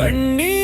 கண்ணீரின்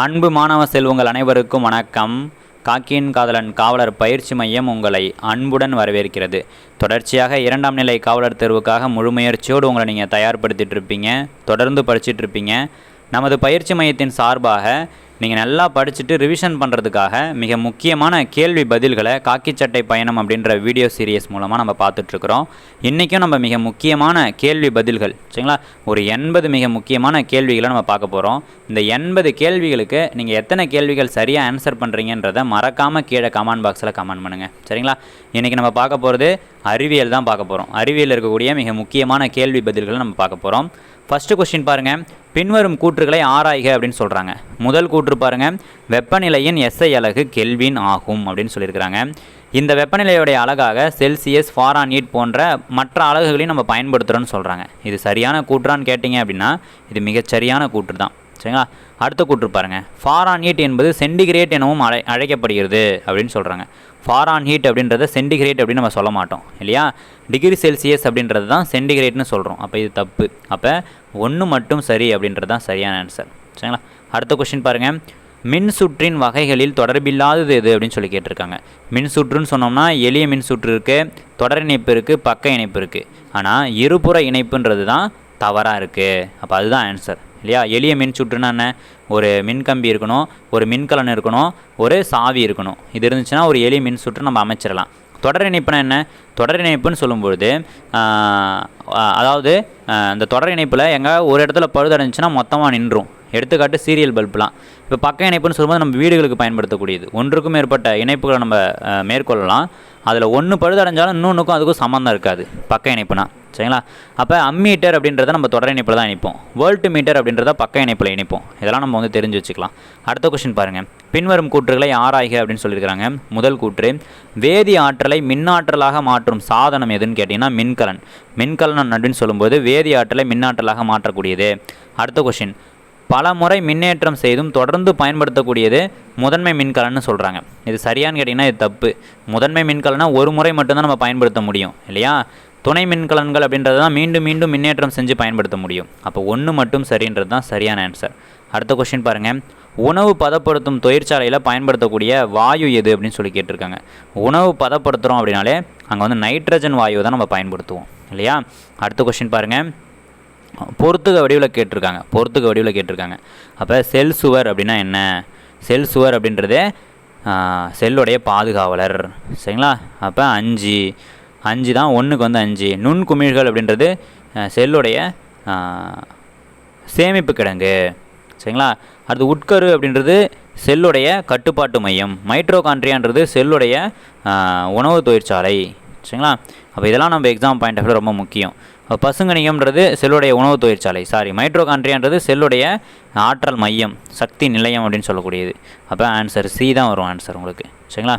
அன்பு மாணவ செல்வங்கள் அனைவருக்கும் வணக்கம். காக்கியின் காதலன் காவலர் பயிற்சி மையம் உங்களை அன்புடன் வரவேற்கிறது. தொடர்ச்சியாக இரண்டாம் நிலை காவலர் தேர்வுக்காக முழுமுயற்சியோடு உங்களை நீங்கள் தயார்படுத்திகிட்டு இருப்பீங்க தொடர்ந்து படிச்சிட்டு இருப்பீங்க. நமது பயிற்சி மையத்தின் சார்பாக நீங்கள் நல்லா படிச்சுட்டு ரிவிஷன் பண்ணுறதுக்காக மிக முக்கியமான கேள்வி பதில்களை காக்கி சட்டை பயணம் அப்படின்ற வீடியோ சீரியஸ் மூலமாக நம்ம பார்த்துட்ருக்குறோம். இன்றைக்கும் நம்ம மிக முக்கியமான கேள்வி பதில்கள் சரிங்களா? ஒரு எண்பது மிக முக்கியமான கேள்விகளை நம்ம பார்க்க போகிறோம் இந்த எண்பது கேள்விகளுக்கு நீங்கள் எத்தனை கேள்விகள் சரியாக ஆன்சர் பண்ணுறீங்கன்றதை மறக்காமல் கீழே கமெண்ட் பாக்ஸில் கமெண்ட் பண்ணுங்கள் சரிங்களா? இன்றைக்கி நம்ம பார்க்க போகிறது அறிவியல் தான் பார்க்க போகிறோம் அறிவியல் இருக்கக்கூடிய மிக முக்கியமான கேள்வி பதில்களை நம்ம பார்க்க போகிறோம் ஃபஸ்ட்டு கொஸ்டின் பாருங்கள் பின்வரும் கூற்றுகளை ஆராய்க அப்படின்னு சொல்கிறாங்க முதல் கூற்று பாருங்கள் வெப்பநிலையின் எஸ்ஐ அலகு கெல்வின் ஆகும் அப்படின்னு சொல்லியிருக்கிறாங்க. இந்த வெப்பநிலையுடைய அழகாக செல்சியஸ் ஃபாரான்ஹீட் போன்ற மற்ற அலகுகளையும் நம்ம பயன்படுத்துகிறோன்னு சொல்கிறாங்க இது சரியான கூற்றான்னு கேட்டிங்க அப்படின்னா இது மிகச்சரியான கூற்று தான். சரிங்களா? அடுத்த கூற்று பாருங்கள் ஃபாரான்ஹீட் என்பது சென்டிகிரேட் எனவும் அழை அழைக்கப்படுகிறது அப்படின்னு சொல்கிறாங்க ஃபாரான் ஹீட் அப்படின்றத சென்டிகிரேட் அப்படின்னு நம்ம சொல்ல மாட்டோம் இல்லையா? டிகிரி செல்சியஸ் அப்படின்றது தான் சென்டிகிரேட்னு சொல்கிறோம் அப்போ இது தப்பு. அப்போ ஒன்று மட்டும் சரி அப்படின்றது தான் சரியான ஆன்சர் சரிங்களா? அடுத்த கொஸ்டின் பாருங்கள் மின் சுற்றின் வகைகளில் தொடர்பில்லாதது எது அப்படின்னு சொல்லி கேட்டிருக்காங்க. மின் சுற்றுன்னு சொன்னோம்னா எளிய மின் சுற்று இருக்குது தொடர் இணைப்பு இருக்குது பக்க இணைப்பு இருக்குது ஆனால் இருபுற இணைப்புன்றது தான் தவறாக இருக்குது அப்போ அதுதான் ஆன்சர் இல்லையா? எளிய மின் சுற்றுனா என்ன? ஒரு மின்கம்பி இருக்கணும் ஒரு மின்கலன் இருக்கணும் ஒரு சாவி இருக்கணும். இது இருந்துச்சுன்னா ஒரு எளிய மின் சுற்று நம்ம அமைச்சிடலாம் தொடர் இணைப்புனா என்ன? தொடர் இணைப்புன்னு சொல்லும்பொழுது அதாவது அந்த இந்த தொடர் இணைப்பில் எங்கே ஒரு இடத்துல பழுதடைஞ்சுன்னா மொத்தமாக நின்றும். எடுத்துக்காட்டு சீரியல் பல்புலாம். இப்போ பக்க இணைப்புன்னு சொல்லும்போது நம்ம வீடுகளுக்கு பயன்படுத்தக்கூடியது. ஒன்றுக்கும் மேற்பட்ட இணைப்புகளை நம்ம மேற்கொள்ளலாம். அதில் ஒன்று பழுதடைஞ்சாலும் இன்னொன்றுக்கும் அதுக்கும் சம்மந்தம் இருக்காது பக்க இணைப்புனா. சரிங்களா? அப்போ அம்மீட்டர் அப்படின்றத நம்ம தொடர் இணைப்பில் தான் இணைப்போம். வேர்ல்ட் மீட்டர் அப்படின்றத பக்க இணைப்பில் இணைப்போம். இதெல்லாம் நம்ம வந்து தெரிஞ்சு வச்சுக்கலாம். அடுத்த கொஸ்டின் பாருங்கள் பின்வரும் கூற்றுகளை ஆராய்க அப்படின்னு சொல்லியிருக்கிறாங்க. முதல் கூற்று வேதி ஆற்றலை மின்னாற்றலாக மாற்றும் சாதனம் எதுன்னு கேட்டிங்கன்னா மின்கலன். மின்கலன் அப்படின்னு சொல்லும்போது வேதி ஆற்றலை மின்னாற்றலாக மாற்றக்கூடியது. அடுத்த கொஸ்டின் பல முறை மின்னேற்றம் செய்தும் தொடர்ந்து பயன்படுத்தக்கூடியது முதன்மை மின்கலன்னு சொல்கிறாங்க இது சரியான்னு கேட்டிங்கன்னா இது தப்பு. முதன்மை மின்கலனா ஒரு முறை மட்டும்தான் நம்ம பயன்படுத்த முடியும் இல்லையா? துணை மின்கலன்கள் அப்படின்றது தான் மீண்டும் மீண்டும் மின்னேற்றம் செஞ்சு பயன்படுத்த முடியும். அப்போ ஒன்று மட்டும் சரின்றது தான் சரியான ஆன்சர் அடுத்த கொஸ்டின் பாருங்கள் உணவு பதப்படுத்தும் தொழிற்சாலையில் பயன்படுத்தக்கூடிய வாயு எது அப்படின்னு சொல்லி கேட்டிருக்காங்க. உணவு பதப்படுத்துகிறோம் அப்படின்னாலே அங்கே வந்து நைட்ரஜன் வாயு தான் நம்ம பயன்படுத்துவோம். இல்லையா? அடுத்த கொஸ்டின் பாருங்கள் பொறுத்துக வடிவில் கேட்டிருக்காங்க. பொறுத்துக வடிவில் கேட்டிருக்காங்க. அப்போ செல் சுவர் அப்படின்னா என்ன? செல் சுவர் அப்படின்றதே செல்லுடைய பாதுகாவலர். சரிங்களா? அப்போ அஞ்சு. அஞ்சு தான் ஒன்றுக்கு வந்து அஞ்சு. நுண்குமிழ்கள் அப்படின்றது செல்லுடைய சேமிப்பு கிடங்கு. சரிங்களா? அடுத்து உட்கரு அப்படின்றது செல்லுடைய கட்டுப்பாட்டு மையம். மைட்ரோகான்ட்ரியான்றது செல்லுடைய உணவு தொழிற்சாலை. சரிங்களா? அப்போ இதெல்லாம் நம்ம எக்ஸாம் பாயிண்ட் ஆஃப் ரொம்ப முக்கியம். அப்போ பசுங்கணிகம்ன்றது செல்லுடைய உணவு தொழிற்சாலை. சாரி மைட்ரோகான்ட்ரியான்றது செல்லுடைய ஆற்றல் மையம் சக்தி நிலையம் அப்படின்னு சொல்லக்கூடியது. அப்போ ஆன்சர் சி தான் வரும் ஆன்சர் உங்களுக்கு. சரிங்களா?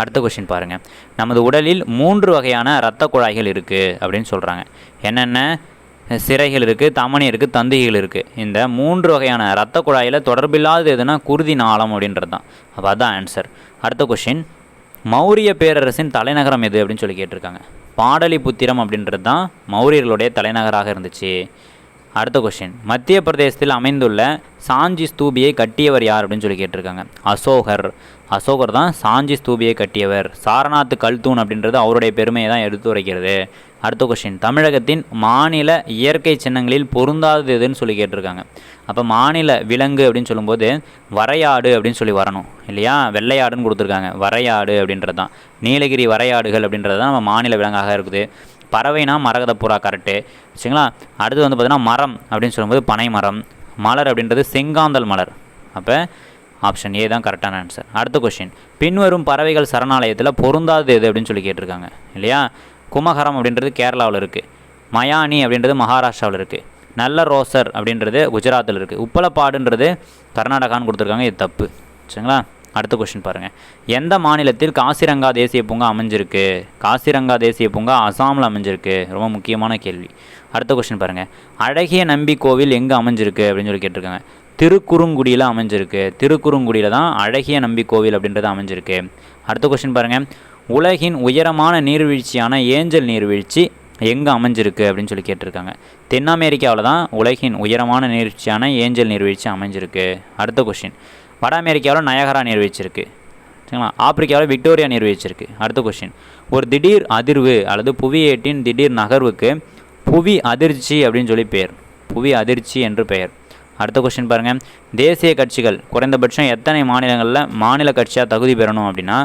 அடுத்த கொஷின் பாருங்கள் நமது உடலில் மூன்று வகையான இரத்த குழாய்கள் இருக்குது அப்படின்னு சொல்கிறாங்க என்னென்ன? சிறைகள் இருக்குது தமனி இருக்குது தந்திகள் இருக்குது இந்த மூன்று வகையான இரத்த குழாயில் தொடர்பில்லாதது எதுனா குருதி நாளம் அப்படின்றது தான். அப்போ அதான் ஆன்சர் அடுத்த கொஷின் மௌரிய பேரரசின் தலைநகரம் எது அப்படின்னு சொல்லி கேட்டிருக்காங்க. பாடலிபுத்திரம் அப்படின்றது தான் மௌரியர்களுடைய தலைநகராக இருந்துச்சு. அடுத்த கொஷின் மத்திய பிரதேசத்தில் அமைந்துள்ள சாஞ்சி ஸ்தூபியை கட்டியவர் யார் அப்படின்னு சொல்லி கேட்டிருக்காங்க. அசோகர். அசோகர் தான் சாஞ்சி ஸ்தூபியை கட்டியவர். சாரநாத் கல்தூன் அப்படின்றது அவருடைய பெருமையை தான் எடுத்து உரைக்கிறது. அடுத்த கொஷின் தமிழகத்தின் மாநில இயற்கை சின்னங்களில் பொருந்தாதது எதுன்னு சொல்லி கேட்டிருக்காங்க. அப்போ மாநில விலங்கு அப்படின்னு சொல்லும்போது வரையாடு அப்படின்னு சொல்லி வரணும். இல்லையா? வெள்ளையாடுன்னு கொடுத்துருக்காங்க. வரையாடு அப்படின்றது தான். நீலகிரி வரையாடுகள் அப்படின்றது தான் நம்ம மாநில விலங்காக இருக்குது. பறவைனா மரகத புறா கரெக்டு சரிங்களா? அடுத்து வந்து பார்த்தீங்கன்னா மரம் அப்படின்னு சொல்லும்போது பனை மரம் மலர் அப்படின்றது செங்காந்தல் மலர். அப்போ ஆப்ஷன் ஏ தான் கரெக்டான ஆன்சர் அடுத்த கொஷின் பின்வரும் பறவைகள் சரணாலயத்தில் பொருந்தாதது எது அப்படின்னு சொல்லி கேட்டிருக்காங்க. இல்லையா? குமகரம் அப்படின்றது கேரளாவில் இருக்குது மயானி அப்படின்றது மகாராஷ்டிராவில் இருக்குது நல்ல ரோசர் அப்படின்றது குஜராத்தில் இருக்குது உப்பலப்பாடுன்றது கர்நாடகான்னு கொடுத்துருக்காங்க. இது தப்பு. சரிங்களா? அடுத்த கொஷின் பாருங்கள் எந்த மாநிலத்தில் காசிரங்கா தேசிய பூங்கா அமைஞ்சிருக்கு? காசிரங்கா தேசிய பூங்கா அசாமில் அமைஞ்சிருக்கு. ரொம்ப முக்கியமான கேள்வி. அடுத்த கொஷின் பாருங்கள் அழகிய நம்பி கோவில் எங்கே அமைஞ்சிருக்கு அப்படின்னு சொல்லி கேட்டிருக்காங்க. திருக்குறுங்குடியில் அமைஞ்சிருக்கு. திருக்குறுங்குடியில் தான் அழகிய நம்பி கோவில் அப்படின்றது அமைஞ்சிருக்கு. அடுத்த கொஷின் பாருங்கள் உலகின் உயரமான நீர்வீழ்ச்சியான ஏஞ்சல் நீர்வீழ்ச்சி எங்கே அமைஞ்சிருக்கு அப்படின்னு சொல்லி கேட்டிருக்காங்க. தென் அமெரிக்காவில் தான் உலகின் உயரமான நீர்வீழ்ச்சியான ஏஞ்சல் நீர்வீழ்ச்சி அமைஞ்சிருக்கு. அடுத்த கொஷின் வட அமெரிக்காவில் நயகரா நீர்வீழ்ச்சி இருக்குது சரிங்களா? ஆப்பிரிக்காவில் விக்டோரியா நீர்வீழ்ச்சி இருக்குது அடுத்த கொஷின் ஒரு திடீர் அதிர்வு அல்லது புவியேட்டின் திடீர் நகர்வுக்கு புவி அதிர்ச்சி அப்படின்னு சொல்லி பெயர் புவி அதிர்ச்சி என்று பெயர். அடுத்த கொஸ்டின் பாருங்கள் தேசிய கட்சிகள் குறைந்தபட்சம் எத்தனை மாநிலங்களில் மாநில கட்சியாக தகுதி பெறணும் அப்படின்னா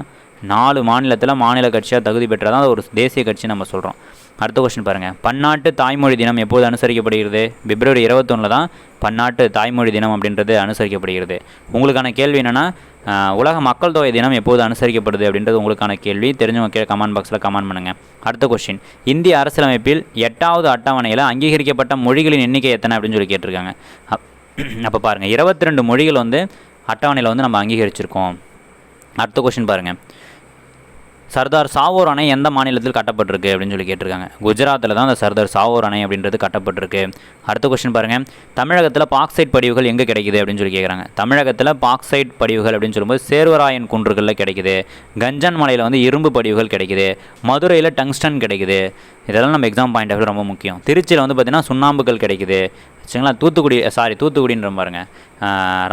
நாலு மாநிலத்தில் மாநில கட்சியாக தகுதி பெற்றால் தான் ஒரு தேசிய கட்சி நம்ம சொல்கிறோம் அடுத்த கொஸ்டின் பாருங்கள் பன்னாட்டு தாய்மொழி தினம் எப்போது அனுசரிக்கப்படுகிறது? பிப்ரவரி இருபத்தொன்னில் தான் பன்னாட்டு தாய்மொழி தினம் அப்படின்றது அனுசரிக்கப்படுகிறது. உங்களுக்கான கேள்வி என்னென்னா உலக மக்கள் தொகை தினம் எப்போது அனுசரிக்கப்படுது அப்படின்றது உங்களுக்கான கேள்வி. தெரிஞ்சவங்க கீழே கமெண்ட் பாக்ஸில் கமெண்ட் பண்ணுங்கள் அடுத்த கொஸ்டின் இந்திய அரசியலமைப்பில் எட்டாவது அட்டவணையில் அங்கீகரிக்கப்பட்ட மொழிகளின் எண்ணிக்கை எத்தனை அப்படின்னு சொல்லி கேட்டிருக்காங்க. அப்போ பாருங்கள் இருபத்தி ரெண்டு மொழிகள் வந்து அட்டவணையில் வந்து நம்ம அங்கீகரிச்சிருக்கோம். அடுத்த கொஷின் பாருங்கள் சர்தார் சாவோர் அணை எந்த மாநிலத்தில் கட்டப்பட்டிருக்கு அப்படின்னு சொல்லி கேட்டிருக்காங்க. குஜராத்தில் தான் அந்த சர்தார் சாவோர் அணை அப்படின்றது கட்டப்பட்டிருக்கு. அடுத்த கொஸ்டின் பாருங்கள் தமிழகத்தில் பாக்சைட் படிவுகள் எங்கே கிடைக்குது அப்படின்னு சொல்லி கேட்குறாங்க தமிழகத்தில் பாக்சைட் படிவுகள் அப்படின்னு சொல்லும்போது சேர்வராயன் குன்றுகளில் கிடைக்குது. கஞ்சன் மலையில் வந்து இரும்பு படிவுகள் கிடைக்குது. மதுரையில் டங்ஸ்டன் கிடைக்குது. இதெல்லாம் நம்ம எக்ஸாம் பாயிண்ட் ஆஃப் ரொம்ப முக்கியம். திருச்சியில் வந்து பார்த்திங்கன்னா சுண்ணாம்புகள் கிடைக்குது. சரிங்களா தூத்துக்குடி சாரி தூத்துக்குடின்ற பாருங்க.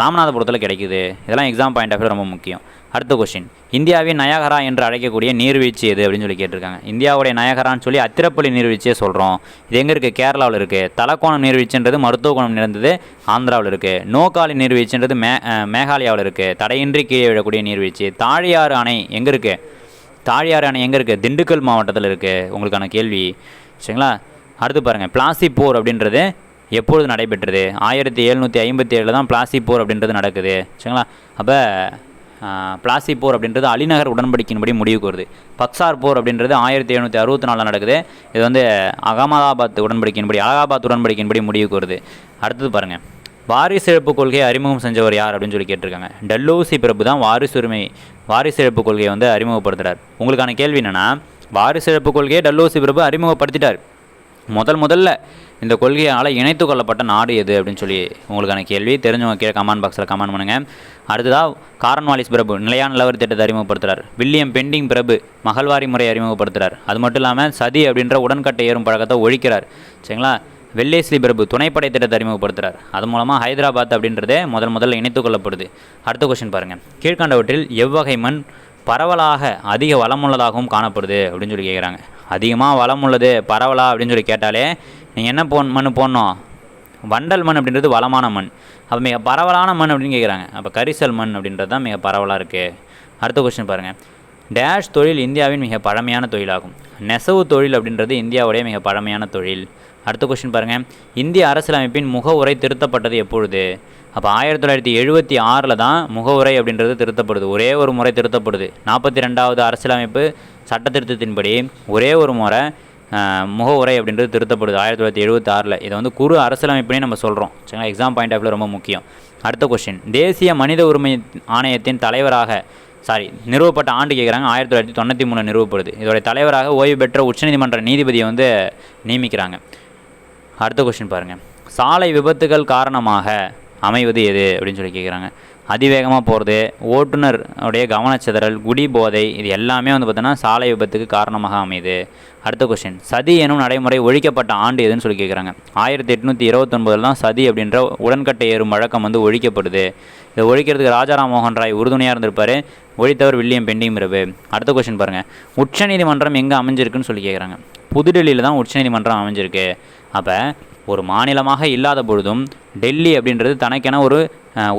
ராமநாதபுரத்தில் கிடைக்குது. இதெல்லாம் எக்ஸாம் பாயிண்ட் ஆஃப் ரொம்ப முக்கியம். அடுத்த கொஸ்டின் இந்தியாவின் நயகரா என்று அழைக்கக்கூடிய நீர்வீழ்ச்சி எது அப்படின்னு சொல்லி கேட்டிருக்காங்க. இந்தியாவுடைய நயகரான்னு சொல்லி அத்திரப்பள்ளி நீர்வீழ்ச்சியே சொல்கிறோம் இது எங்கே இருக்குது கேரளாவில் இருக்குது தலக்கோணம் நீர்வீழ்ச்சின்றது மருத்துவ கோணம் நிறைந்தது ஆந்திராவில் இருக்குது நோக்காலி நீர்வீழ்ச்சின்றது மே மேகாலயாவில் இருக்குது தடையின்றி கீழே விழக்கூடிய நீர்வீழ்ச்சி. தாழியாறு அணை எங்கே இருக்குது தாழியாறு அணை எங்கே இருக்குது திண்டுக்கல் மாவட்டத்தில் இருக்குது உங்களுக்கான கேள்வி. சரிங்களா? அடுத்து பாருங்கள் பிளாசி போர் அப்படின்றது எப்பொழுது நடைபெற்றது? ஆயிரத்தி எழுநூற்றி ஐம்பத்தி ஏழில் தான் பிளாசி போர் அப்படின்றது நடக்குது. சரிங்களா? அப்போ பிளாசி போர் அப்படின்றது அலிநகர் உடன்படிக்கையின்படி முடிவுக்கு வருது பக்சார் போர் அப்படின்றது ஆயிரத்தி எழுநூற்றி அறுபத்தி நாலில் நடக்குது. இது வந்து அகமதாபாத் உடன்படிக்கையின்படி அலகாபாத் உடன்படிக்கையின்படி முடிவுக்கு வருது அடுத்தது பாருங்கள் வாரிசு இழப்பு கொள்கையை அறிமுகம் செஞ்சவர் யார் அப்படின்னு சொல்லி கேட்டிருக்காங்க. டல்லூசி பிரபு தான் வாரிசு உரிமை வாரிசு இழப்பு கொள்கையை வந்து அறிமுகப்படுத்துகிறார் உங்களுக்கான கேள்வி என்னென்னா வாரிசு இழப்பு கொள்கையை டல்லூசி பிரபு அறிமுகப்படுத்திட்டார். முதல் முதல்ல இந்த கொள்கையால் இணைத்து கொள்ளப்பட்ட நாடு எது அப்படின்னு சொல்லி உங்களுக்கான கேள்வி. தெரிஞ்சவங்க கீழே கமெண்ட் பாக்ஸில் கமெண்ட் பண்ணுங்கள் அடுத்ததாக காரன்வாலிஸ் பிரபு நிலையான நிலவரி திட்டத்தை அறிமுகப்படுத்துகிறார் வில்லியம் பெண்டிங் பிரபு மகள்வாரி முறை அறிமுகப்படுத்துகிறார் அது மட்டும் இல்லாமல் சதி அப்படின்ற உடன்கட்டை ஏறும் பழக்கத்தை ஒழிக்கிறார். சரிங்களா? வெள்ளேஸ்லி பிரபு துணைப்படை திட்டத்தை அறிமுகப்படுத்துகிறார் அது மூலமாக ஹைதராபாத் அப்படின்றதே முதல் முதல்ல இணைத்துக் கொள்ளப்படுது. அடுத்த கொஸ்டின் பாருங்கள் கீழ்கண்டவற்றில் எவ்வகை மண் பரவலாக அதிக வளமுள்ளதாகவும் காணப்படுது அப்படின்னு சொல்லி கேட்குறாங்க அதிகமாக வளம் உள்ளது பரவலா அப்படின்னு சொல்லி கேட்டாலே நீங்கள் என்ன போ மண் போடணும்? வண்டல் மண் அப்படின்றது வளமான மண். அப்போ மிக பரவலான மண் அப்படின்னு கேட்குறாங்க அப்போ கரிசல் மண் அப்படின்றது தான் மிக பரவலாக இருக்குது அடுத்த கொஸ்டின் பாருங்கள் டேஷ் தொழில் இந்தியாவின் மிக பழமையான தொழிலாகும். நெசவு தொழில் அப்படின்றது இந்தியாவுடைய மிக பழமையான தொழில். அடுத்த கொஸ்டின் பாருங்கள் இந்திய அரசியலமைப்பின் முகவுரை திருத்தப்பட்டது எப்பொழுது? அப்போ ஆயிரத்தி தொள்ளாயிரத்தி எழுபத்தி ஆறில் தான் முகவுரை அப்படின்றது திருத்தப்படுது. ஒரே ஒரு முறை திருத்தப்படுது. நாற்பத்தி ரெண்டாவது அரசியலமைப்பு சட்ட திருத்தத்தின்படி ஒரே ஒரு முறை முகவுரை அப்படின்றது திருத்தப்படுது ஆயிரத்தி தொள்ளாயிரத்தி எழுபத்தி ஆறில். இதை வந்து குறு அரசியலமைப்புனே நம்ம சொல்கிறோம் சரிங்களா? எக்ஸாம் பாயிண்ட் ஆஃப்ல ரொம்ப முக்கியம். அடுத்த கொஸ்டின் தேசிய மனித உரிமை ஆணையத்தின் தலைவராக சாரி நிறுவப்பட்ட ஆண்டு கேட்குறாங்க ஆயிரத்தி தொள்ளாயிரத்தி தொண்ணூற்றி மூணு நிறுவப்படுது. இதோடைய தலைவராக ஓய்வு பெற்ற உச்சநீதிமன்ற நீதிபதியை வந்து நியமிக்கிறாங்க. அடுத்த கொஸ்டின் பாருங்கள் சாலை விபத்துகள் காரணமாக அமைவது எது? அப்படின்னு சொல்லி கேட்குறாங்க அதிவேகமாக போகிறது ஓட்டுநர் உடைய கவனச்சிதறல் குடி போதை இது எல்லாமே வந்து பார்த்தோன்னா சாலை விபத்துக்கு காரணமாக அமையுது. அடுத்த கொஸ்டின் சதி எனும் நடைமுறை ஒழிக்கப்பட்ட ஆண்டு எதுன்னு சொல்லி கேட்குறாங்க ஆயிரத்தி எட்நூற்றி இருபத்தொன்பதில் தான் சதி அப்படின்ற உடன்கட்டை ஏறும் வழக்கம் வந்து ஒழிக்கப்படுது. இதை ஒழிக்கிறதுக்கு ராஜாராம் மோகன் ராய் உறுதுணையாக இருந்திருப்பார். ஒழித்தவர் வில்லியம் பெண்டிங் பிரபு. அடுத்த கொஸ்டின் பாருங்கள் உச்சநீதிமன்றம் எங்கே அமைஞ்சிருக்குன்னு சொல்லி கேட்குறாங்க புதுடெல்லியில் தான் உச்சநீதிமன்றம் அமைஞ்சிருக்கு. அப்போ ஒரு மாநிலமாக இல்லாத பொழுதும் டெல்லி அப்படின்றது தனக்கென ஒரு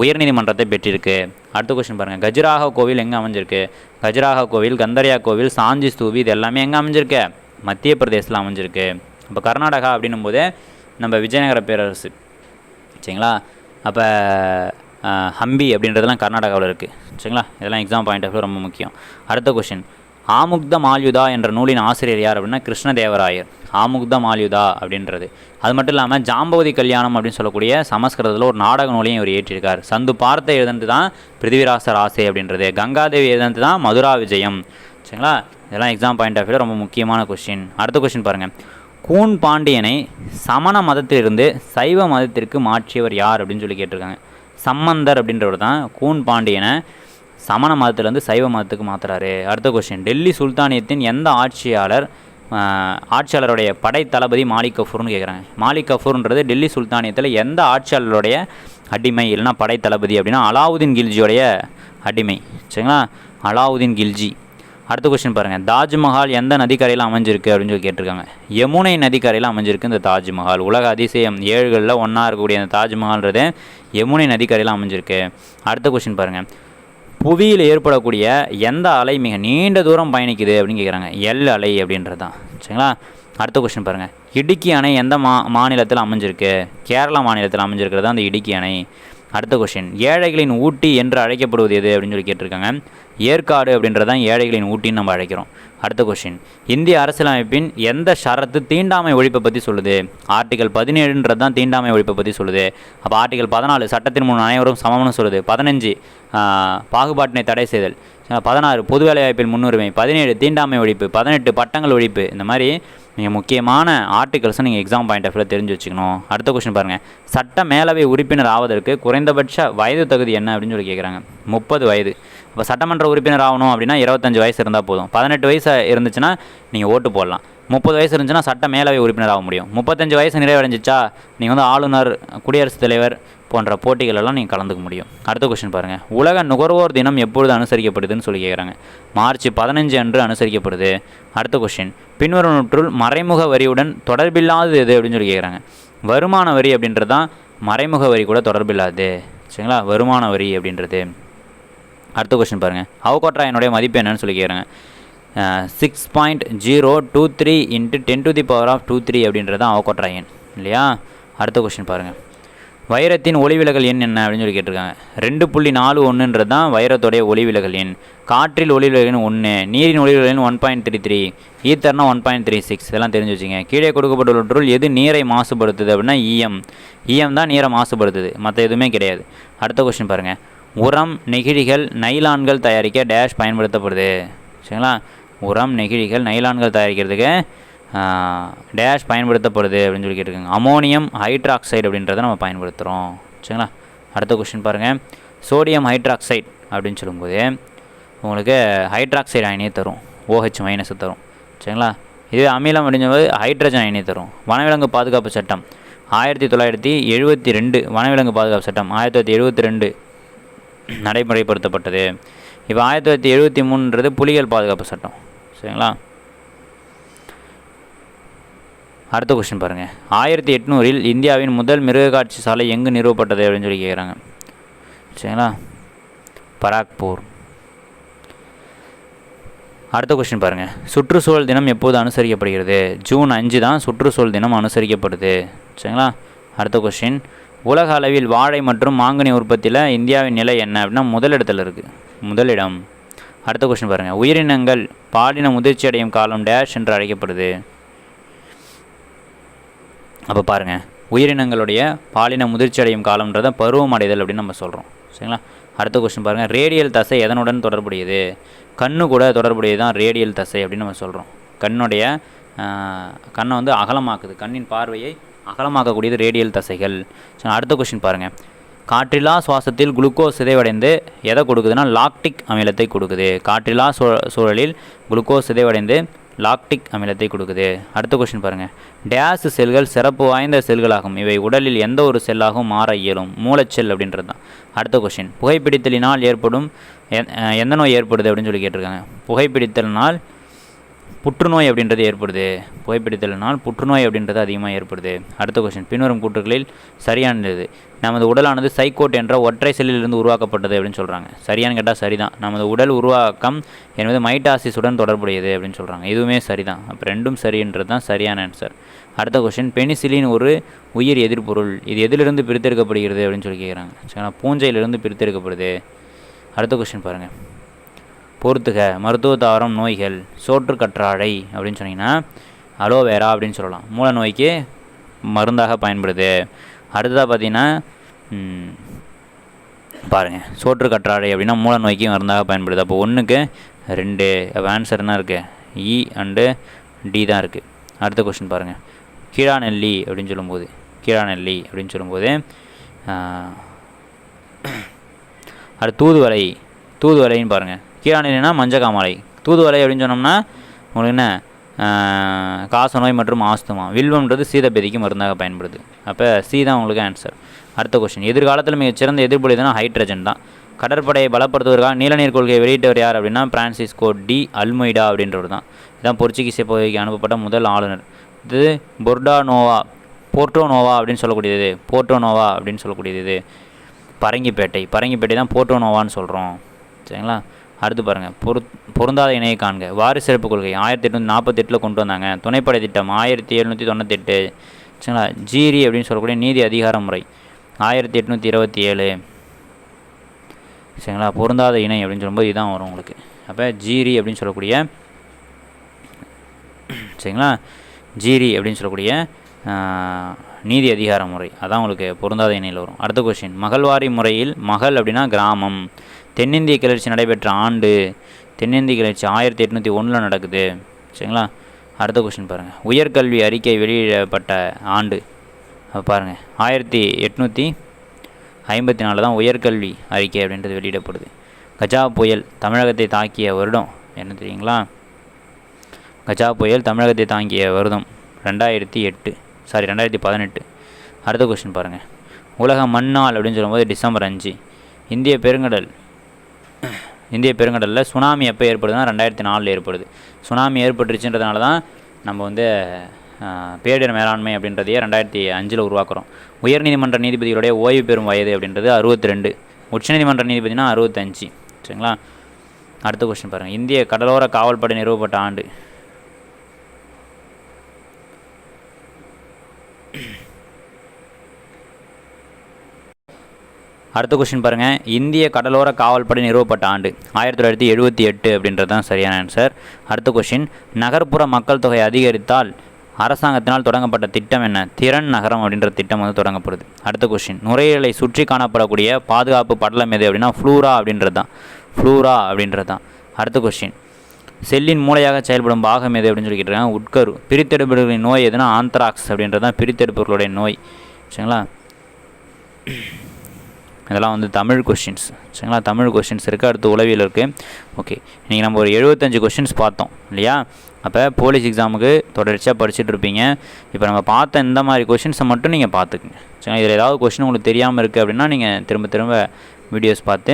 உயர்நீதிமன்றத்தை பெற்றிருக்கு. அடுத்த கொஸ்டின் பாருங்கள் கஜுராக கோவில் எங்கே அமைஞ்சிருக்கு? கஜுராக கோவில் கந்தரியா கோவில் சாஞ்சி ஸ்தூபி இது எல்லாமே எங்கே அமைஞ்சிருக்கு? மத்திய பிரதேசத்தில் அமைஞ்சிருக்கு. இப்போ கர்நாடகா அப்படின்னும் போதே நம்ம விஜயநகர பேரரசு. சரிங்களா? அப்போ ஹம்பி அப்படின்றதெல்லாம் கர்நாடகாவில் இருக்குது சரிங்களா? இதெல்லாம் எக்ஸாம் பாயிண்ட் ஆஃப் ரொம்ப முக்கியம். அடுத்த கொஷின் ஆமுக்த மால்யுதா என்ற நூலின் ஆசிரியர் யார் அப்படின்னா கிருஷ்ணதேவராயர். ஆமுக்த மால்யுதா அப்படின்றது. அது மட்டும் இல்லாமல் ஜாம்பவதி கல்யாணம் அப்படின்னு சொல்லக்கூடிய சமஸ்கிருதத்தில் ஒரு நாடக நூலையும் இவர் ஏற்றிருக்கார் சந்து பார்த்த எழுதந்து தான் பிருத்திவிராசர் ஆசை அப்படின்றது. கங்காதேவி எழுதந்து தான் மதுரா விஜயம். சரிங்களா? இதெல்லாம் எக்ஸாம் பாயிண்ட் ஆஃப் ரொம்ப முக்கியமான கொஷின் அடுத்த கொஸ்டின் பாருங்கள் கூன் பாண்டியனை சமண மதத்திலிருந்து சைவ மதத்திற்கு மாற்றியவர் யார் அப்படின்னு சொல்லி கேட்டிருக்காங்க. சம்மந்தர் அப்படின்றவர் தான் கூன் பாண்டியனை சமண மதத்திலேருந்து சைவ மதத்துக்கு மாற்றுறாரு அடுத்த கொஸ்டின் டெல்லி சுல்தானியத்தின் எந்த ஆட்சியாளர் ஆட்சியாளருடைய படை தளபதி மாலிக் கஃபூர்னு கேட்குறாங்க மாலிக் கஃபூர்ன்றது டெல்லி சுல்தானியத்தில் எந்த ஆட்சியாளருடைய அடிமை? இல்லைன்னா படை தளபதி அப்படின்னா அலாவுதீன் கில்ஜியோடைய அடிமை. சரிங்களா? அலாவுதீன் கில்ஜி. அடுத்த கொஸ்டின் பாருங்கள் தாஜ்மஹால் எந்த நதிக்கரையில் அமைஞ்சிருக்கு அப்படின்னு சொல்லி கேட்டிருக்காங்க. யமுனை நதிக்கரையில் அமைஞ்சிருக்கு இந்த தாஜ்மஹால். உலக அதிசயம் ஏழுகளில் ஒன்றா இருக்கக்கூடிய அந்த தாஜ்மஹால்ன்றது யமுனை நதிக்கரையில் அமைஞ்சிருக்கு. அடுத்த கொஸ்டின் பாருங்கள் புவியில் ஏற்படக்கூடிய எந்த அலை மிக நீண்ட தூரம் பயணிக்குது அப்படின்னு கேட்குறாங்க எல் அலை அப்படின்றது தான் சரிங்களா? அடுத்த கொஸ்டின் பாருங்கள் இடுக்கி அணை எந்த மா மாநிலத்தில் அமைஞ்சிருக்கு? கேரளா மாநிலத்தில் அமைஞ்சிருக்கிறது? தான் அந்த இடுக்கி அணை. அடுத்த கொஸ்டின் ஏழைகளின் ஊட்டி என்று அழைக்கப்படுவது எது அப்படின்னு சொல்லி கேட்டிருக்காங்க. ஏற்காடு அப்படின்றது தான் ஏழைகளின் ஊட்டின்னு நம்ம அழைக்கிறோம். அடுத்த கொஷின் இந்திய அரசியலமைப்பின் எந்த ஷரத்து தீண்டாமை ஒழிப்பை பற்றி சொல்லுது? ஆர்டிகல் பதினேழுன்றது தான் தீண்டாமை ஒழிப்பை பற்றி சொல்லுது. அப்போ ஆர்டிகல் பதினாலு சட்டத்தின் முன் அனைவரும் சமம்னு சொல்லுது. பதினஞ்சு பாகுபாட்டினை தடை செய்தல். பதினாறு பொது வேலைவாய்ப்பில் முன்னுரிமை. பதினேழு தீண்டாமை ஒழிப்பு. பதினெட்டு பட்டங்கள் ஒழிப்பு. இந்த மாதிரி மிக முக்கியமான ஆர்டிகல்ஸை நீங்கள் எக்ஸாம் பாயிண்ட் ஆஃப் வியூவில் தெரிஞ்சு வச்சுக்கணும். அடுத்த கொஸ்டின் பாருங்கள் சட்ட மேலவை உறுப்பினர் ஆவதற்கு குறைந்தபட்ச வயது தகுதி என்ன அப்படின்னு சொல்லி கேட்குறாங்க முப்பது வயது. இப்போ சட்டமன்ற உறுப்பினர் ஆகணும் அப்படின்னா இருபத்தஞ்சு வயசு இருந்தால் போதும். பதினெட்டு வயசு இருந்துச்சுன்னா நீங்கள் ஓட்டு போடலாம். முப்பது வயசு இருந்துச்சுன்னா சட்ட மேலவை உறுப்பினர் ஆக முடியும். முப்பத்தஞ்சு வயசு நிறைவடைஞ்சிச்சா நீங்கள் வந்து ஆளுநர் குடியரசுத் தலைவர் போன்ற போட்டிகளெல்லாம் நீங்கள் கலந்துக்க முடியும். அடுத்த கொஸ்டின் பாருங்கள் உலக நுகர்வோர் தினம் எப்பொழுது அனுசரிக்கப்படுதுன்னு சொல்லி கேட்குறாங்க மார்ச் பதினஞ்சு அன்று அனுசரிக்கப்படுது. அடுத்த கொஸ்டின் பின்வருவற்றுள் மறைமுக வரியுடன் தொடர்பில்லாதது எது அப்படின்னு சொல்லி கேட்குறாங்க வருமான வரி அப்படின்றது தான் மறைமுக வரி கூட தொடர்பில்லாது சரிங்களா? வருமான வரி அப்படின்றது. அடுத்த கொஸ்டின் பாருங்கள் என்னுடைய மதிப்பு என்னன்னு சொல்லி கேட்குறாங்க six point zero two three into ten to the power of two three அப்படின்றது தான் அவகோட்ராயன் இல்லையா? அடுத்த கொஸ்டின் பாருங்கள் வைரத்தின் ஒளிவிலகல் எண் என்ன அப்படின்னு சொல்லி கேட்டிருக்காங்க. ரெண்டு புள்ளி நாலு ஒன்றுன்றது தான் வைரத்தோடைய ஒளிவிலகல் எண். காற்றில் ஒளிவிலகல் எண் ஒன்று நீரின் ஒளிவிலகல் எண் ஒன் பாயிண்ட் த்ரீ த்ரீ ஈத்தர்னா ஒன் பாயிண்ட் த்ரீ சிக்ஸ் இதெல்லாம் தெரிஞ்சு வச்சுங்க கீழே கொடுக்கப்பட்டுள்ளவற்றுள் எது நீரை மாசுபடுத்துது அப்படின்னா இஎம் இஎம் தான் நீரை மாசுபடுத்துது. மற்ற எதுவுமே கிடையாது. அடுத்த கொஸ்டின் பாருங்கள் உரம் நெகிழிகள் நைலான்கள் தயாரிக்க டேஷ் பயன்படுத்தப்படுது. சரிங்களா? உரம் நெகிழிகள் நைலான்கள் தயாரிக்கிறதுக்கு டேஷ் பயன்படுத்தப்படுது அப்படின்னு சொல்லி கேட்டிருக்காங்க. அமோனியம் ஹைட்ராக்சைடு அப்படின்றத நம்ம பயன்படுத்துகிறோம் சரிங்களா? அடுத்த கொஷின் பாருங்கள் சோடியம் ஹைட்ராக்சைடு அப்படின்னு சொல்லும்போது உங்களுக்கு ஹைட்ராக்சைடு அயனியை தரும். ஓஹெச் மைனஸ் தரும். சரிங்களா? இதுவே அமிலம் அப்படிங்கும்போது ஹைட்ரஜன் அயனியை தரும். வனவிலங்கு பாதுகாப்பு சட்டம். ஆயிரத்தி தொள்ளாயிரத்தி எழுபத்தி ரெண்டு வனவிலங்கு பாதுகாப்பு சட்டம். ஆயிரத்தி தொள்ளாயிரத்தி எழுபத்தி ரெண்டு நடைமுறைப்படுத்தப்பட்டது. இப்போ ஆயிரத்தி தொள்ளாயிரத்தி எழுபத்தி மூணுன்றது புலிகள் பாதுகாப்பு சட்டம். சரிங்களா? அடுத்த கொஸ்டின் பாருங்கள் ஆயிரத்தி எட்நூறில் இந்தியாவின் முதல் மிருகக்காட்சி சாலை எங்கு நிறுவப்பட்டது அப்படின்னு சொல்லி கேட்குறாங்க சரிங்களா? பராக்பூர். அடுத்த கொஸ்டின் பாருங்கள் சுற்றுச்சூழல் தினம் எப்போது அனுசரிக்கப்படுகிறது? ஜூன் அஞ்சு தான் சுற்றுச்சூழல் தினம் அனுசரிக்கப்படுது. சரிங்களா? அடுத்த கொஸ்டின் உலக அளவில் வாழை மற்றும் மாங்கனி உற்பத்தியில் இந்தியாவின் நிலை என்ன அப்படின்னா முதலிடத்தில் இருக்குது முதலிடம். அடுத்த கொஸ்டின் பாருங்கள் உயிரினங்கள் பாலின முதிர்ச்சி அடையும் காலம் டேஷ் என்று அழைக்கப்படுது. அப்போ பாருங்கள் உயிரினங்களுடைய பாலின முதிர்ச்சி அடையும் காலம்ன்றதை பருவம் அடைதல் அப்படின்னு நம்ம சொல்கிறோம் சரிங்களா? அடுத்த கொஸ்டின் பாருங்கள் ரேடியல் தசை எதனுடன் தொடர்புடையது? கண்ணு கூட தொடர்புடையது தான் ரேடியல் தசை அப்படின்னு நம்ம சொல்கிறோம் கண்ணுடைய கண்ணை வந்து அகலமாக்குது. கண்ணின் பார்வையை அகலமாக்கக்கூடியது ரேடியல் தசைகள். ஸோ அடுத்த கொஷின் பாருங்கள் காற்றிலா சுவாசத்தில் குளுக்கோஸ் சிதைவடைந்து எதை கொடுக்குதுன்னா லாக்டிக் அமிலத்தை கொடுக்குது. காற்றிலா சூழ சூழலில் குளுக்கோஸ் சிதைவடைந்து லாக்டிக் அமிலத்தை கொடுக்குது. அடுத்த கொஷின் பாருங்கள் டேஸ் செல்கள் சிறப்பு வாய்ந்த செல்களாகும். இவை உடலில் எந்த ஒரு செல்லாகவும் மாற இயலும். மூலச்செல் அப்படின்றது தான். அடுத்த கொஷின் புகைப்பிடித்தலினால் ஏற்படும் எந்த நோய் ஏற்படுது அப்படின்னு சொல்லி கேட்டிருக்காங்க. புகைப்பிடித்தலினால் புற்றுநோய் அப்படின்றது ஏற்படுது. புகைப்பிடித்தலினால் புற்றுநோய் அப்படின்றது அதிகமாக ஏற்படுது. அடுத்த கொஸ்டின் பின்வரும் கூற்றுகளில் சரியானது. நமது உடலானது சைக்கோட் என்ற ஒற்றை செல்லிலிருந்து உருவாக்கப்பட்டது அப்படின்னு சொல்கிறாங்க சரியான்னு கேட்டால் சரிதான். நமது உடல் உருவாக்கம் என்பது மைட்டாசிஸுடன் தொடர்புடையது அப்படின்னு சொல்கிறாங்க இதுவுமே சரிதான். அப்போ ரெண்டும் சரின்றது தான் சரியான ஆன்சர் அடுத்த கொஸ்டின் பெனிசிலின் ஒரு உயிர் எதிர்ப்பொருள் இது எதிலிருந்து பிரித்தெடுக்கப்படுகிறது அப்படின்னு சொல்லி கேட்குறாங்க சரிங்களா? பூஞ்சையிலிருந்து பிரித்தெடுக்கப்படுது. அடுத்த கொஸ்டின் பாருங்கள் பொறுத்துக மருத்துவ தாவரம் நோய்கள் சோற்று கற்றாழை அப்படின்னு சொன்னீங்கன்னா அலோவேரா அப்படின்னு சொல்லலாம். மூல நோய்க்கு மருந்தாக பயன்படுது. அடுத்ததாக பார்த்தீங்கன்னா பாருங்கள் சோற்று கற்றாழை அப்படின்னா மூல நோய்க்கு மருந்தாக பயன்படுது. அப்போ ஒன்றுக்கு ரெண்டு அப்போ ஆன்சர் என்ன இருக்குது இ e அண்டு டி தான் இருக்குது அடுத்த கொஸ்டின் பாருங்கள் கீழாநெல்லி அப்படின்னு சொல்லும்போது கீழாநெல்லி அப்படின்னு சொல்லும்போது அடுத்து தூதுவலை தூதுவலைன்னு பாருங்கள் கீழாநிலைனா மஞ்சக்காமலை. தூதுவலை அப்படின்னு சொன்னோம்னா உங்களுக்கு என்ன? காச நோய் மற்றும் ஆஸ்துமா. வில்வம்ன்றது சீதபேதிக்கு மருந்தாக பயன்படுது. அப்போ சி தான் உங்களுக்கு ஆன்சர் அடுத்த கொஸ்டின் எதிர்காலத்தில் மிகச்சிறந்த சிறந்த எதுனா ஹைட்ரஜன் தான். கடற்படையை பலப்படுத்துவதற்காக நீலநீர் கொள்கையை வெளியிட்டவர் யார் அப்படின்னா பிரான்சிஸ்கோ டி அல்மொய்டா அப்படின்றவர் தான். இதான் போர்ச்சுகீசிய பகுதிக்கு அனுப்பப்பட்ட முதல் ஆளுநர். இது பொர்டானோவா போர்ட்டோனோவா அப்படின்னு சொல்லக்கூடியது போர்ட்டோனோவா அப்படின்னு சொல்லக்கூடியது இது. பரங்கிப்பேட்டை. பரங்கிப்பேட்டை தான் போர்ட்டோனோவான்னு சொல்கிறோம் சரிங்களா? அடுத்து பாருங்கள் பொரு பொருந்தாத இணையை காண்க. வாரி சிறப்பு கொள்கை ஆயிரத்தி எட்நூற்றி நாற்பத்தெட்டில் கொண்டு வந்தாங்க. துணைப்படை திட்டம் ஆயிரத்தி எழுநூற்றி தொண்ணூத்தெட்டு. சரிங்களா? ஜீரி அப்படின்னு சொல்லக்கூடிய நீதி அதிகார முறை ஆயிரத்தி எட்நூற்றி இருபத்தி ஏழு சரிங்களா? பொருந்தாத இணை அப்படின்னு சொல்லும்போது இதுதான் வரும் உங்களுக்கு. அப்போ ஜீரி அப்படின்னு சொல்லக்கூடிய சரிங்களா? ஜீரி அப்படின்னு சொல்லக்கூடிய நீதி அதிகார முறை. அதான் உங்களுக்கு பொருந்தாத இணையில் வரும். அடுத்த கொஸ்டின் மகள்வாரி முறையில் மகள் அப்படின்னா கிராமம். தென்னிந்திய கிளர்ச்சி நடைபெற்ற ஆண்டு தென்னிந்திய கிளர்ச்சி ஆயிரத்தி எட்நூற்றி ஒன்றில் நடக்குது. சரிங்களா? அடுத்த கொஸ்டின் பாருங்கள் உயர்கல்வி அறிக்கை வெளியிடப்பட்ட ஆண்டு. பாருங்கள் ஆயிரத்தி எட்நூற்றி ஐம்பத்தி நாலு தான் உயர்கல்வி அறிக்கை அப்படின்றது வெளியிடப்படுது. கஜா புயல் தமிழகத்தை தாக்கிய வருடம் என்ன தெரியுங்களா? கஜா புயல் தமிழகத்தை தாங்கிய வருடம் ரெண்டாயிரத்தி எட்டு. சாரி ரெண்டாயிரத்தி பதினெட்டு. அடுத்த கொஸ்டின் பாருங்கள் உலக மண்ணாள் அப்படின்னு சொல்லும்போது டிசம்பர் அஞ்சு. இந்திய பெருங்கடல் இந்திய பெருங்கடலில் சுனாமி எப்போ ஏற்படுதுன்னா ரெண்டாயிரத்தி நாலில் ஏற்படுது. சுனாமி ஏற்பட்டுருச்சுன்றதுனால தான் நம்ம வந்து பேரிடர் மேலாண்மை அப்படின்றதையே ரெண்டாயிரத்தி அஞ்சில் உருவாக்குறோம். உயர்நீதிமன்ற நீதிபதிகளுடைய ஓய்வு பெறும் வயது அப்படின்றது அறுபத்தி ரெண்டு உச்சநீதிமன்ற நீதிபதினா அறுபத்தஞ்சு. சரிங்களா? அடுத்த கொஸ்டின் பாருங்கள் இந்திய கடலோர காவல்படை நிறுவப்பட்ட ஆண்டு. அடுத்த கொஸ்டின் பாருங்கள் இந்திய கடலோர காவல்படை நிறுவப்பட்ட ஆண்டு ஆயிரத்தி தொள்ளாயிரத்தி எழுபத்தி எட்டு அப்படின்றது தான் சரியான ஆன்சர் அடுத்த கொஸ்டின் நகர்ப்புற மக்கள் தொகை அதிகரித்தால் அரசாங்கத்தினால் தொடங்கப்பட்ட திட்டம் என்ன? திறன் நகரம் அப்படின்ற திட்டம் வந்து தொடங்கப்படுது. அடுத்த கொஸ்டின் நுரையீரலை சுற்றி காணப்படக்கூடிய பாதுகாப்பு படலம் எது அப்படின்னா ஃப்ளூரா அப்படின்றது தான். ஃப்ளூரா அப்படின்றது தான். அடுத்த கொஸ்டின் செல்லின் மூளையாக செயல்படும் பாகம் எது அப்படின்னு சொல்லி கேட்டிருக்காங்க. உட்கரு பிரித்தெடுப்பவர்களின் நோய் எதுனா ஆந்த்ராக்ஸ் அப்படின்றது தான் பிரித்தெடுப்பவர்களுடைய நோய். சரிங்களா? இதெல்லாம் வந்து தமிழ் கொஷின்ஸ் சரிங்களா? தமிழ் கொஷின்ஸ் இருக்குது அடுத்து உளவியல் இருக்குது ஓகே இன்றைக்கி நம்ம ஒரு எழுபத்தஞ்சு கொஷின்ஸ் பார்த்தோம். இல்லையா? அப்போ போலீஸ் எக்ஸாமுக்கு தொடர்ச்சியாக படிச்சுட்டு இருப்பீங்க. இப்போ நம்ம பார்த்த இந்த மாதிரி கொஷின்ஸை மட்டும் நீங்கள் பார்த்துக்குங்க. சரிங்களா? இதில் ஏதாவது கொஷின் உங்களுக்கு தெரியாமல் இருக்குது அப்படின்னா நீங்கள் திரும்ப திரும்ப வீடியோஸ் பார்த்து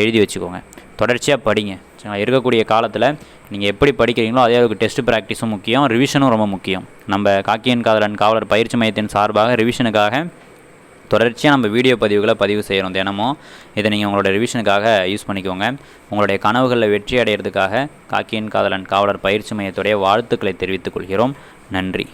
எழுதி வச்சுக்கோங்க. தொடர்ச்சியாக படிங்க. சரிங்களா? இருக்கக்கூடிய காலத்தில் நீங்கள் எப்படி படிக்கிறீங்களோ அதே அளவுக்கு டெஸ்ட் ப்ராக்டிஸும் முக்கியம். ரிவிஷனும் ரொம்ப முக்கியம். நம்ம காக்கியன் காதலன் காவலர் பயிற்சி மையத்தின் சார்பாக ரிவிஷனுக்காக தொடர்ச்சியாக நம்ம வீடியோ பதிவுகளை பதிவு செய்கிறோம் தினமும். இதை நீங்கள் உங்களோட ரிவிஷனுக்காக யூஸ் பண்ணிக்கோங்க. உங்களுடைய கனவுகளில் வெற்றி அடைகிறதுக்காக காக்கியின் காதலன் காவலர் பயிற்சி மையத்துடைய வாழ்த்துக்களை தெரிவித்துக் கொள்கிறோம். நன்றி.